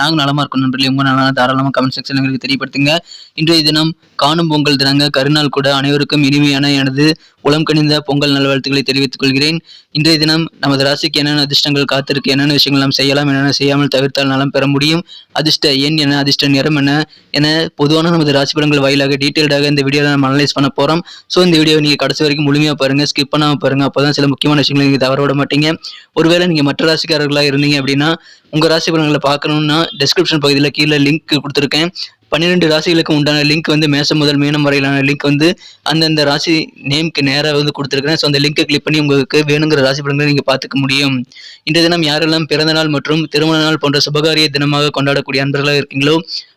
நாங்கள் நலமாக இருக்கணும் நண்பர்களே. உங்கள் நல்லா தாராளமாக கமெண்ட் செக்ஷன் எங்களுக்கு தெரியப்படுத்துங்க. இன்றைய தினம் காணும் பொங்கல் தினங்க கருநாள் கூட அனைவருக்கும் இனிமையான எனது உளம் கணிந்த பொங்கல் நல்வாழ்த்துக்களை தெரிவித்துக் கொள்கிறேன். இன்றைய தினம் நமது ராசிக்கு என்னென்ன அதிர்ஷ்டங்கள் காத்திருக்கு என்னென்ன விஷயங்கள் நாம் செய்யலாம் என்னென்ன செய்யாமல் தவிர்த்தால் நலம் பெற முடியும் அதிர்ஷ்ட எண் என்ன அதிர்ஷ்ட நிறம் என்ன என பொதுவான நமது ராசி படங்கள் வாயிலாக டீட்டெயில்டாக இந்த வீடியோவில் நம்ம அனலைஸ் பண்ண போகிறோம் ஸோ இந்த வீடியோ நீங்கள் கடைசி வரைக்கும் முழுமையாக பாருங்கள் ஸ்கிப் பாருங்கள் அப்போ தான் சில முக்கியமான விஷயங்களை நீங்கள் தவற விட மாட்டீங்க. ஒருவேளை நீங்கள் மற்ற ராசிக்காரர்களாக இருந்தீங்க அப்படின்னா உங்கள் ராசி பலன்களை பார்க்கணும்னா டிஸ்கிரிப்ஷன் பகுதியில் கீழே லிங்க் கொடுத்துருக்கேன். பன்னிரெண்டு ராசிகளுக்கு உண்டான லிங்க் வந்து மேசம் முதல் மீனம் வரையிலான லிங்க் வந்து அந்தந்த ராசி நேம்க்கு நேராக வந்து கொடுத்துருக்கேன் ஸோ அந்த லிங்கை கிளிக் பண்ணி உங்களுக்கு வேணுங்கிற ராசி பலன்களை நீங்கள் பார்த்துக்க முடியும். இன்றைய தினம் யாரெல்லாம் பிறந்த நாள் மற்றும் திருமண நாள் போன்ற சுபகாரிய தினமாக கொண்டாடக்கூடிய அன்பர்களாக இருக்கீங்களோ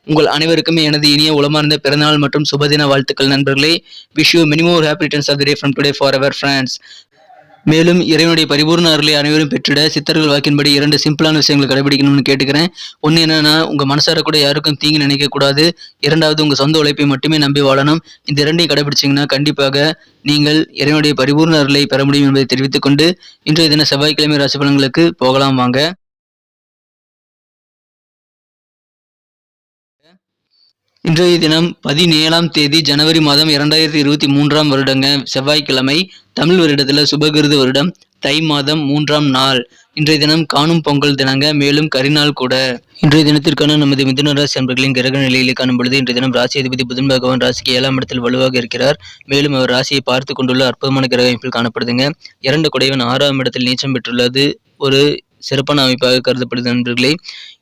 உங்கள் அனைவருக்குமே எனது இனிய உளமார்ந்த பிறந்தநாள் மற்றும் சுபதின வாழ்த்துக்கள் நண்பர்களே. Wish you many more happy returns of the day from today for our friends மேலும் இறைவனுடைய பரிபூர்ண அருளை அனைவரும் பெற்றிட சித்தர்கள் வாக்கின்படி இரண்டு சிம்பிளான விஷயங்களை கடைபிடிக்கணும்னு கேட்டுக்கிறேன். ஒன்று என்னன்னா உங்கள் மனசார கூட யாருக்கும் தீங்கு நினைக்கக்கூடாது. இரண்டாவது உங்கள் சொந்த உழைப்பை மட்டுமே நம்பி வாழணும். இந்த இரண்டையும் கடைபிடிச்சிங்கன்னா கண்டிப்பாக நீங்கள் இறைவனுடைய பரிபூர்ண அருளை பெற முடியும் என்பதை தெரிவித்துக்கொண்டு இன்றைய தின செவ்வாய்க்கிழமை ராசி பலன்களுக்கு போகலாம் வாங்க. இன்றைய தினம் பதினேழாம் தேதி ஜனவரி மாதம் இரண்டாயிரத்தி இருபத்தி மூன்றாம் வருடங்க. செவ்வாய்க்கிழமை தமிழ் வருடத்தில் சுபகிருத வருடம். தை மாதம் மூன்றாம் நாள். இன்றைய தினம் காணும் பொங்கல் தினங்க. மேலும் கரிநாள் கூட. இன்றைய தினத்திற்கான நமது மிதுன ராசி அன்பர்களின் கிரக நிலையிலே காணும் பொழுது இன்றைய தினம் ராசி அதிபதி புதன் பகவான் ராசிக்கு ஏழாம் இடத்தில் வலுவாக இருக்கிறார். மேலும் அவர் ராசியை பார்த்து கொண்டுள்ள அற்புதமான கிரக அமைப்பில் காணப்படுதுங்க. இரண்டு குடைவன் ஆறாம் இடத்தில் நீச்சம் பெற்றுள்ளது. ஒரு சிறப்பான அமைப்பாக கருதப்படுது நண்பர்களே.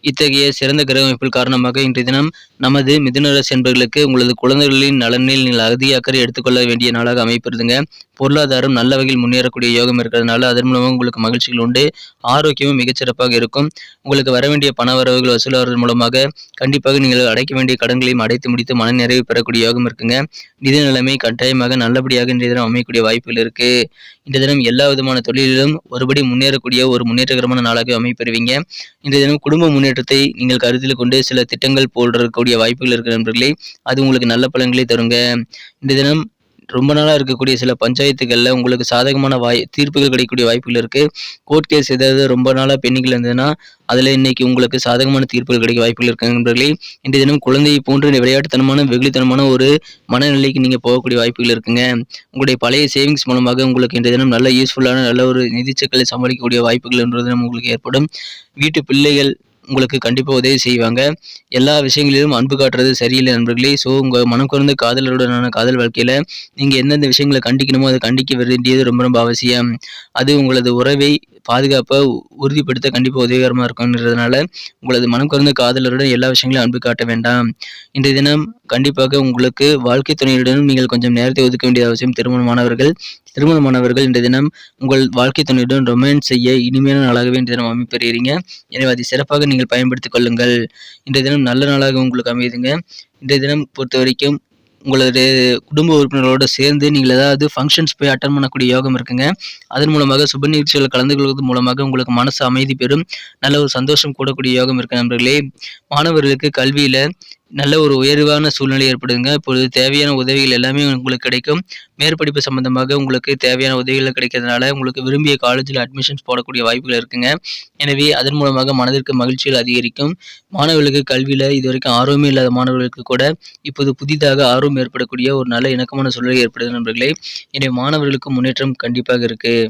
இத்தகைய சிறந்த கிரக அமைப்பில் காரணமாக இன்றைய தினம் நமது மிதுன என்பர்களுக்கு உங்களது குழந்தைகளின் நலனில் நீங்கள் அதிக அக்கறை எடுத்துக்கொள்ள வேண்டிய நாளாக அமைப்பிருதுங்க பொருளாதாரம் நல்ல வகையில் முன்னேறக்கூடிய யோகம் இருக்கிறதுனால அதன் மூலமாக உங்களுக்கு மகிழ்ச்சிகள் உண்டு ஆரோக்கியமும் மிகச்சிறப்பாக இருக்கும். உங்களுக்கு வர வேண்டிய பண வரவுகள் வசூலாவதன் மூலமாக கண்டிப்பாக நீங்கள் அடைக்க வேண்டிய கடன்களையும் அடைத்து முடித்து மன நிறைவு பெறக்கூடிய யோகம் இருக்குங்க. நிதி நிலைமை கட்டாயமாக நல்லபடியாக இன்றைய தினம் அமையக்கூடிய வாய்ப்புகள் இருக்கு. இன்றைய தினம் எல்லா விதமான தொழிலிலும் ஒருபடி முன்னேறக்கூடிய ஒரு முன்னேற்றகரமான நாளாக அமைப்பெறுவீங்க இன்றைய தினம் குடும்ப முன்னேற்றத்தை நீங்கள் கருத்தில் கொண்டு சில திட்டங்கள் போடக்கூடிய வாய்ப்புகள் இருக்கிற நண்பர்களே. அது உங்களுக்கு நல்ல பலன்களை தருங்க. இன்றைய தினம் ரொம்ப நாளாக இருக்கக்கூடிய சில பஞ்சாயத்துகளில் உங்களுக்கு சாதகமான வாய் தீர்ப்புகள் கிடைக்கக்கூடிய வாய்ப்புகள் இருக்குது கோர்ட் கேஸ் ஏதாவது ரொம்ப நாளாக பெண்டிங்கில் இருந்ததுன்னா அதில் இன்னைக்கு உங்களுக்கு சாதகமான தீர்ப்புகள் கிடைக்க வாய்ப்புகள் இருக்கு நண்பர்களே. இன்றைய தினம் குழந்தையை போன்று விளையாட்டுத்தனமான வெகுளித்தனமான ஒரு மனநிலைக்கு நீங்கள் போகக்கூடிய வாய்ப்புகள் இருக்குங்க. உங்களுடைய பழைய சேவிங்ஸ் மூலமாக உங்களுக்கு இன்றைய தினம் நல்ல யூஸ்ஃபுல்லான நல்ல ஒரு நிதி சிக்கலை சமாளிக்கக்கூடிய வாய்ப்புகள் என்றது உங்களுக்கு ஏற்படும். வீட்டு பிள்ளைகள் உங்களுக்கு கண்டிப்பாக உதவி செய்வாங்க. எல்லா விஷயங்களிலும் அன்பு காட்டுறது சரியில்லை நண்பர்களே. ஸோ உங்கள் மனம் குறைந்த காதலருடனான காதல் வாழ்க்கையில் நீங்கள் எந்தெந்த விஷயங்களை கண்டிக்கணுமோ அதை கண்டிக்க வேண்டியது ரொம்ப ரொம்ப அவசியம். அது உங்களது உறவை பாதுகாப்பை உறுதிப்படுத்த கண்டிப்பாக உதவிகரமாக இருக்கும்ன்றதுனால உங்களது மனம் குறைந்த காதலருடன் எல்லா விஷயங்களையும் அன்பு காட்ட வேண்டாம். இன்றைய தினம் கண்டிப்பாக உங்களுக்கு வாழ்க்கை துணையுடனும் நீங்கள் கொஞ்சம் நேரத்தை ஒதுக்க வேண்டிய அவசியம். திருமணமானவர்கள் திருமணமானவர்கள் இன்றைய தினம் உங்கள் வாழ்க்கை துணையுடன் ரொமான்ஸ் செய்ய இனிமையான நாளாகவே இன்றைய தினம் அமைப்பெறுகிறீங்க எனவே அதை சிறப்பாக நீங்கள் பயன்படுத்திக் கொள்ளுங்கள். இன்றைய தினம் நல்ல நாளாக உங்களுக்கு அமையுதுங்க. இன்றைய தினம் பொறுத்த வரைக்கும் உங்களது குடும்ப உறுப்பினர்களோடு சேர்ந்து நீங்கள் ஏதாவது ஃபங்க்ஷன்ஸ் போய் அட்டன் பண்ணக்கூடிய யோகம் இருக்குங்க. அதன் மூலமாக சுப நிகழ்ச்சிகளில் கலந்து கொள்வது மூலமாக உங்களுக்கு மனசு அமைதி பெறும். நல்ல ஒரு சந்தோஷம் கூடக்கூடிய யோகம் இருக்கு நண்பர்களே. மாணவர்களுக்கு கல்வியில் நல்ல ஒரு உயர்வான சூழ்நிலை ஏற்படுதுங்க. இப்பொழுது தேவையான உதவிகள் எல்லாமே உங்களுக்கு கிடைக்கும். மேற்படிப்பு சம்பந்தமாக உங்களுக்கு தேவையான உதவிகள் கிடைக்கிறதுனால உங்களுக்கு விரும்பிய காலேஜில் அட்மிஷன்ஸ் போடக்கூடிய வாய்ப்புகள் இருக்குங்க. எனவே அதன் மூலமாக மனதிற்கு மகிழ்ச்சிகள் அதிகரிக்கும். மாணவர்களுக்கு கல்வியில் இதுவரைக்கும் ஆர்வமே இல்லாத மாணவர்களுக்கு கூட இப்போது புதிதாக ஆர்வம் ஏற்படக்கூடிய ஒரு நல்ல இணக்கமான சூழ்நிலை ஏற்படுது நண்பர்களே. எனவே மாணவர்களுக்கு முன்னேற்றம் கண்டிப்பாக இருக்குது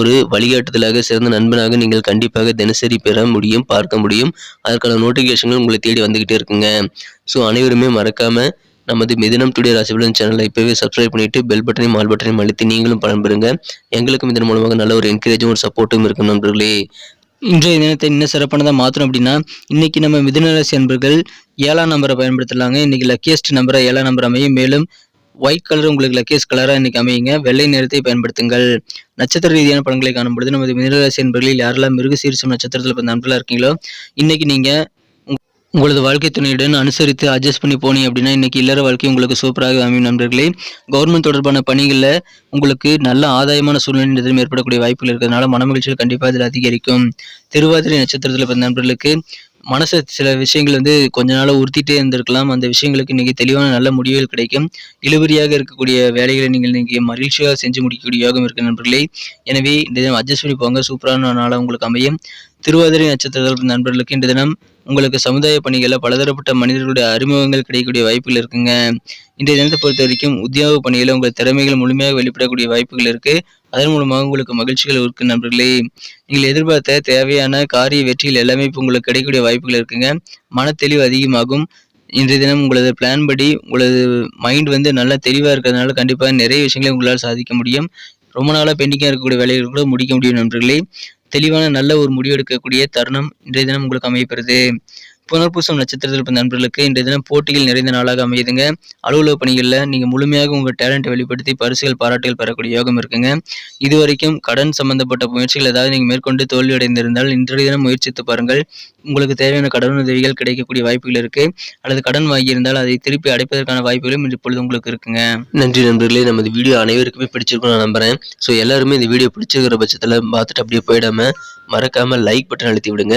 ஒரு வழிகாட்டுதலாக சிறந்த நண்பனாக நீங்கள் கண்டிப்பாக தினசரி பெற முடியும் பார்க்க முடியும். அதற்கான நோட்டிஃபிகேஷன்கள் உங்களை தேடி வந்துக்கிட்டே இருக்குங்க. ஸோ அனைவருமே மறக்காம நமது மிதினம் டுடே ராசிபலன் சேனலை இப்போவே சப்ஸ்கிரைப் பண்ணிட்டு பெல் பட்டனையும் ஆல் பட்டனையும் அழுத்தி நீங்களும் பலன்பெறுங்க எங்களுக்கும் இதன் மூலமாக நல்ல ஒரு என்கரேஜும் ஒரு சப்போர்ட்டும் இருக்கும் நண்பர்களே. இன்றைய தினத்தை இன்னும் சிறப்பானதாக மாற்றணும் அப்படின்னா இன்னைக்கு நம்ம மிதுனராசி அன்பர்கள் ஏழாம் நம்பரை பயன்படுத்தலாங்க. இன்னைக்கு லக்கியஸ்ட் நம்பரை ஏழாம் நம்பர் அமையும். மேலும் ஒயிட் கலர் உங்களுக்கு லக்கேஸ் கலராக இன்றைக்கி அமையுங்க. வெள்ளை நிறத்தை பயன்படுத்துங்கள். நட்சத்திர ரீதியான படங்களை காணும் பொழுது நமது மிதராசி என்பர்களில் யாரெல்லாம் மிருக சீரிசம் நட்சத்திரத்தில் பிறந்த நண்பர்களாக இருக்கீங்களோ இன்றைக்கி நீங்கள் உங்களது வாழ்க்கை துணையுடன் அனுசரித்து அட்ஜஸ்ட் பண்ணி போனீங்க அப்படின்னா இன்றைக்கி இல்லற வாழ்க்கை உங்களுக்கு சூப்பராக அமையும் நண்பர்களே. கவர்மெண்ட் தொடர்பான பணிகளில் உங்களுக்கு நல்ல ஆதாயமான சூழ்நிலை எதிரும் ஏற்படக்கூடிய வாய்ப்புகள் இருக்கிறதுனால மனமகிழ்ச்சிகள் கண்டிப்பாக இதில் அதிகரிக்கும். திருவாதிரை நட்சத்திரத்தில் பிறந்த நண்பர்களுக்கு மனசை சில விஷயங்கள் வந்து கொஞ்ச நாளாக உறுத்திட்டே இருந்திருக்கலாம். அந்த விஷயங்களுக்கு நீங்கள் தெளிவான நல்ல முடிவுகள் கிடைக்கும். இழுபறியாக இருக்கக்கூடிய வேலைகளை நீங்கள் நீங்கள் மகிழ்ச்சியாக செஞ்சு முடிக்கக்கூடிய யோகம் இருக்கு நண்பர்களே. எனவே இந்த தினம் அட்ஜஸ்ட் பண்ணி போங்க. சூப்பரான நாளாக உங்களுக்கு அமையும். திருவாதிரை நட்சத்திரத்தில் நண்பர்களுக்கு இந்த தினம் உங்களுக்கு சமுதாய பணிகளில் பலதரப்பட்ட மனிதர்களுடைய அறிமுகங்கள் கிடைக்கக்கூடிய வாய்ப்புகள் இருக்குங்க. இன்றைய தினத்தை பொறுத்த வரைக்கும் உத்தியோக பணிகளில் உங்கள் திறமைகள் முழுமையாக வெளிப்படக்கூடிய வாய்ப்புகள் இருக்குது அதன் மூலமாக உங்களுக்கு மகிழ்ச்சிகள் இருக்கு நண்பர்களே. நீங்கள் எதிர்பார்த்த தேவையான காரிய வெற்றியில் எல்லாமே இப்போ உங்களுக்கு கிடைக்கக்கூடிய வாய்ப்புகள் இருக்குங்க. மன தெளிவு அதிகமாகும். இன்றைய தினம் உங்களது பிளான் படி உங்களது மைண்ட் வந்து நல்லா தெளிவாக இருக்கிறதுனால கண்டிப்பாக நிறைய விஷயங்களை உங்களால் சாதிக்க முடியும். ரொம்ப நாளாக பெண்டிங்காக இருக்கக்கூடிய வேலைகள் கூட முடிக்க முடியும் நண்பர்களே. தெளிவான நல்ல ஒரு முடிவெடுக்கக்கூடிய தருணம் இன்றைய தினம் உங்களுக்கு அமையப்பெறுது புனர்பூசம் நட்சத்திரத்தில் பிறந்த நண்பர்களுக்கு இன்றைய தினம் போட்டிகள் நிறைந்த நாளாக அமையுதுங்க. அலுவலக பணிகளில் நீங்கள் முழுமையாக உங்கள் டேலண்ட்டை வெளிப்படுத்தி பரிசுகள் பாராட்டுகள் பெறக்கூடிய யோகம் இருக்குங்க. இதுவரைக்கும் கடன் சம்பந்தப்பட்ட முயற்சிகள் ஏதாவது நீங்கள் மேற்கொண்டு தோல்வி அடைந்திருந்தால் இன்றைய தினம் முயற்சித்து பாருங்கள். உங்களுக்கு தேவையான கடன் உதவிகள் கிடைக்கக்கூடிய வாய்ப்புகள் இருக்கு. அல்லது கடன் வாங்கியிருந்தால் அதை திருப்பி அடைப்பதற்கான வாய்ப்புகளும் இப்பொழுது உங்களுக்கு இருக்குங்க. நன்றி நண்பர்களே. நமது வீடியோ அனைவருக்குமே பிடிச்சிருக்கும் நான் நம்புறேன். ஸோ எல்லாருமே இந்த வீடியோ பிடிச்சிருக்கிற பட்சத்தில் பார்த்துட்டு அப்படியே போயிடாம மறக்காம லைக் பட்டன் அழுத்தி விடுங்க.